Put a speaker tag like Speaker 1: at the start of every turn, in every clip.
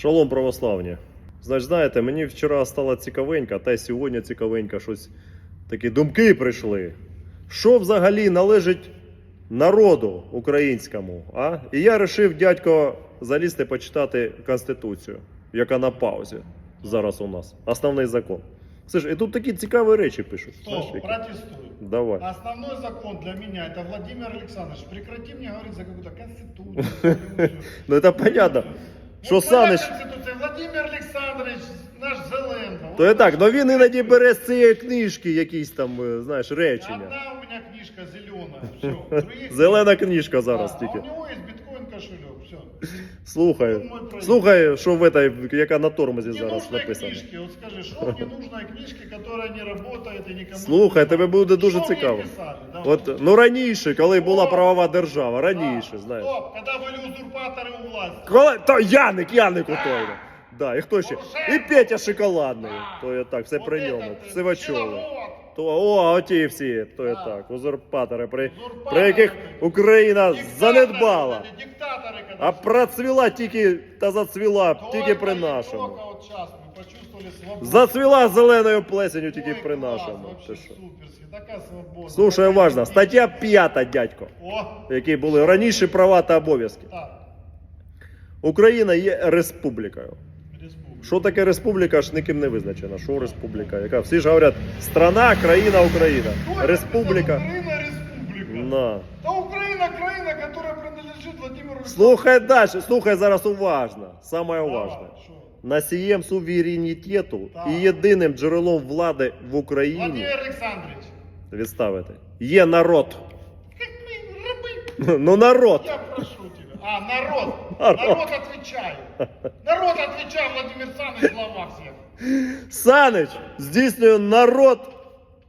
Speaker 1: Шалом православні. Значить, знаєте, мені вчора стало цікавенько, та й сьогодні цікавенько щось такі думки прийшли. Що взагалі належить народу українському? А? І я вирішив, дядько, залізти почитати Конституцію, яка на паузі зараз у нас. Основний закон. Слушай, і тут такі цікаві речі пишуть. Знаєш, які?
Speaker 2: протестую.
Speaker 1: Давай.
Speaker 2: Основной закон для меня это Владимир Александрович. Прекрати мне говорить за какую-то конституцию.
Speaker 1: Ну это понятно. Що
Speaker 2: Ну, твоя
Speaker 1: Санич,
Speaker 2: конституція, Владимир Олександрович, наш Зеленко.
Speaker 1: то і так, ну він іноді бере з цієї книжки якісь там, е, знаєш, речення.
Speaker 2: Одна у меня книжка зелена. все.
Speaker 1: Зелена книжка зараз
Speaker 2: А,
Speaker 1: тільки.
Speaker 2: А у него есть биткоин кошелек, все.
Speaker 1: Слухай,
Speaker 2: Мой проект.
Speaker 1: слухай, що в этой, яка на тормозі зараз
Speaker 2: Ненужные
Speaker 1: написано.
Speaker 2: книжки, вот скажи, что в ненужной книжке, которая не работает и никому
Speaker 1: Слухай,
Speaker 2: не
Speaker 1: тебе
Speaker 2: нужна?
Speaker 1: буде дуже
Speaker 2: Що в ній
Speaker 1: цікаво.
Speaker 2: писали? Давай.
Speaker 1: От ну раніше, коли була
Speaker 2: О!
Speaker 1: правова держава, раніше,
Speaker 2: Да,
Speaker 1: знаєш.
Speaker 2: Стоп, когда были узурпаторы у власти.
Speaker 1: Коли то Яник, Яник у той. Да, і хто ще?
Speaker 2: Порошенко!
Speaker 1: І Петя шоколадний.
Speaker 2: Да.
Speaker 1: То я так, все
Speaker 2: Вот
Speaker 1: при
Speaker 2: этот,
Speaker 1: ньому.
Speaker 2: э,
Speaker 1: Сивачовий.
Speaker 2: пчеловод.
Speaker 1: То о, оті всі, то я
Speaker 2: Да.
Speaker 1: так, узурпатори, при,
Speaker 2: Узурпатори.
Speaker 1: при яких Україна
Speaker 2: Диктаторы,
Speaker 1: занедбала. А процвіла тільки та зацвіла тільки при нашому. Зацвіла зеленою плесенью тільки при нашому. Ти що? Слушай, уважно, стаття 5, дядько, які були раніше права та обов'язки. Україна є республікою. Що таке республіка, аж ніким не визначено. Що республіка? Яка? Всі ж говорять, страна, країна, Україна. Республіка.
Speaker 2: написал Украина республика.
Speaker 1: На. Слухай далі, слухай зараз уважно. Саме уважне. Носієм суверенітету і єдиним джерелом влади в Україні
Speaker 2: Владимир Александрович.
Speaker 1: відставити. Є народ.
Speaker 2: Рабы.
Speaker 1: Ну народ.
Speaker 2: Я прошу тебя. А, народ.
Speaker 1: Народ.
Speaker 2: Народ. Народ отвечаю, Владимир Александрович, глава всех.
Speaker 1: Санич здійснює народ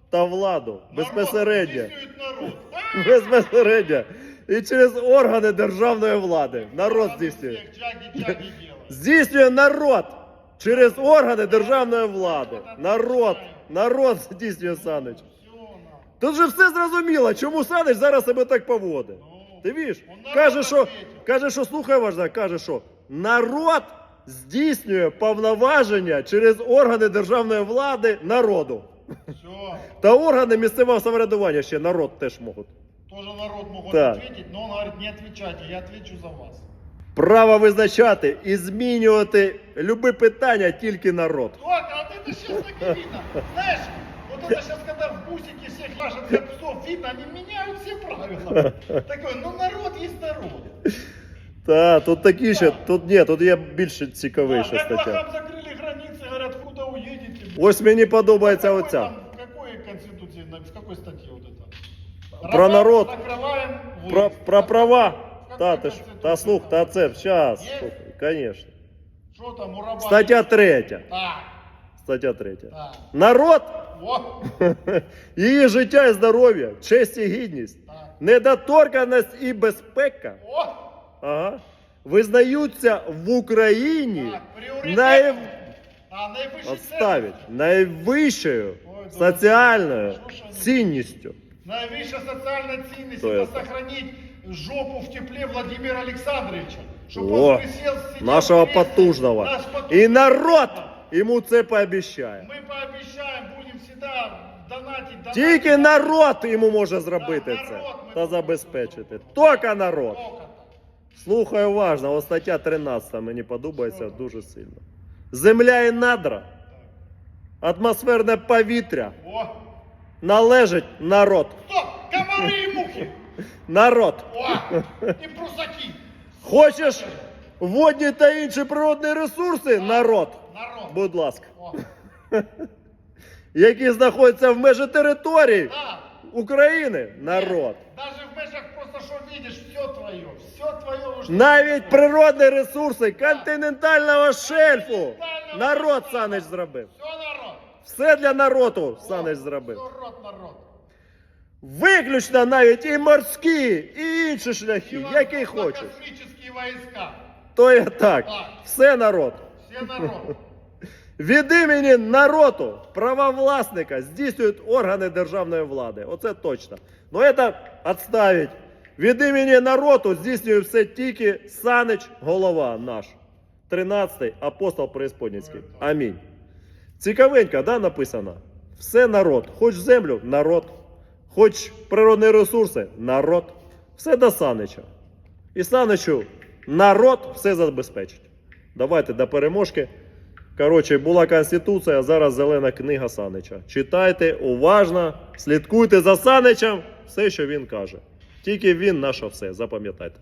Speaker 1: та владу безпосередньо.
Speaker 2: Народ, здійснюють народ. А,
Speaker 1: Безпосередньо. І через органи державної влади. Народ здійснює. Здійснює народ через органи державної влади. Народ. Народ здійснює Санич. Тут же все зрозуміло, чому Санич зараз себе так поводить.
Speaker 2: Ну,
Speaker 1: Ти віж? Каже, що, каже, що слухай важна, каже, що народ здійснює повноваження через органи державної влади народу. Та органи місцевого самоврядування ще народ теж можуть.
Speaker 2: Тоже народ могут
Speaker 1: Так.
Speaker 2: ответить, но он говорит, не отвечайте, я отвечу за вас.
Speaker 1: Право визначати і змінювати любі питання тільки народ.
Speaker 2: Только, а вот это сейчас так и видно. Знаешь, вот это сейчас, когда в бусике всех ляжет как псов, видно, они меняют все правила. Такой, ну народ есть народ.
Speaker 1: Та, тут такі ще, тут ні, тут є більш цікавіша
Speaker 2: как
Speaker 1: стаття.
Speaker 2: лохам закрыли границы, говорят, куда уедете.
Speaker 1: Ось мені подобається
Speaker 2: Какой
Speaker 1: оця.
Speaker 2: там- В какой конституции, на- в какой статье вот это?
Speaker 1: Про народ.
Speaker 2: Закрываем
Speaker 1: Про,
Speaker 2: выезд.
Speaker 1: про права.
Speaker 2: В
Speaker 1: Та,
Speaker 2: какой
Speaker 1: ти ж, та
Speaker 2: конституции
Speaker 1: слух,
Speaker 2: там?
Speaker 1: та це, щас,
Speaker 2: Є?
Speaker 1: слухай, звісно.
Speaker 2: Что там у раба?
Speaker 1: Стаття третя.
Speaker 2: Так,
Speaker 1: Стаття третя.
Speaker 2: так.
Speaker 1: Народ,
Speaker 2: О,
Speaker 1: її життя і здоров'я, честь і гідність,
Speaker 2: так.
Speaker 1: недоторканість і безпека
Speaker 2: О,
Speaker 1: ага, визнаються в Україні
Speaker 2: так, приоритет.
Speaker 1: най...
Speaker 2: А, наивысшей
Speaker 1: Отставить. найвищою
Speaker 2: Ой, да.
Speaker 1: соціальною
Speaker 2: Що ж вони?
Speaker 1: цінністю.
Speaker 2: Наивысшая социальная ценность
Speaker 1: Кто
Speaker 2: это
Speaker 1: это?
Speaker 2: сохранить жопу в тепле Владимира Александровича. Чтобы
Speaker 1: О,
Speaker 2: он присел, сидел
Speaker 1: нашого
Speaker 2: в кресле,
Speaker 1: потужного.
Speaker 2: наш потужный.
Speaker 1: І народ йому це пообіцяє.
Speaker 2: Мы пообещаем, будем всегда донатить, донатить.
Speaker 1: Тільки народ йому може зробити
Speaker 2: Да,
Speaker 1: це
Speaker 2: народ ми
Speaker 1: та
Speaker 2: можемо
Speaker 1: забезпечити.
Speaker 2: зробити.
Speaker 1: Тільки народ.
Speaker 2: Только так.
Speaker 1: Слухай уважно, ось стаття 13 мені подобається дуже сильно. Земля і надра, атмосферне повітря
Speaker 2: О,
Speaker 1: належить народ.
Speaker 2: комары и мухи.
Speaker 1: Народ.
Speaker 2: О, и прусаки.
Speaker 1: Хочеш водні та інші природні ресурси? Народ.
Speaker 2: Народ.
Speaker 1: Будь ласка.
Speaker 2: О,
Speaker 1: Які знаходяться в межі території
Speaker 2: да.
Speaker 1: України? Народ.
Speaker 2: Даже в межах просто что видишь, все твое, все твое уже.
Speaker 1: Навіть природні ресурси континентального шельфу. Народ Санич зробив.
Speaker 2: Все народ.
Speaker 1: Все для народу Санич зробив.
Speaker 2: Все рот народ.
Speaker 1: Виключно навіть і морські, і інші шляхи, які хочеш.
Speaker 2: Космические войска.
Speaker 1: То є так. Все народ.
Speaker 2: Все народ.
Speaker 1: Від імені народу права власника здійснюють органи державної влади. Оце точно. Ну це відставить. Від імені народу здійснює все тільки Санич, голова наш. 13-й апостол Преисподнінський. Амінь. Цікавенько, да, написано? Все народ. Хоч землю народ. Хоч природні ресурси народ. Все до Санича. І Саничу народ все забезпечить. Давайте до переможки. Коротше, була Конституція, зараз зелена книга Санича. Читайте уважно, слідкуйте за Саничем, все, що він каже. Тільки він наше все, запам'ятайте.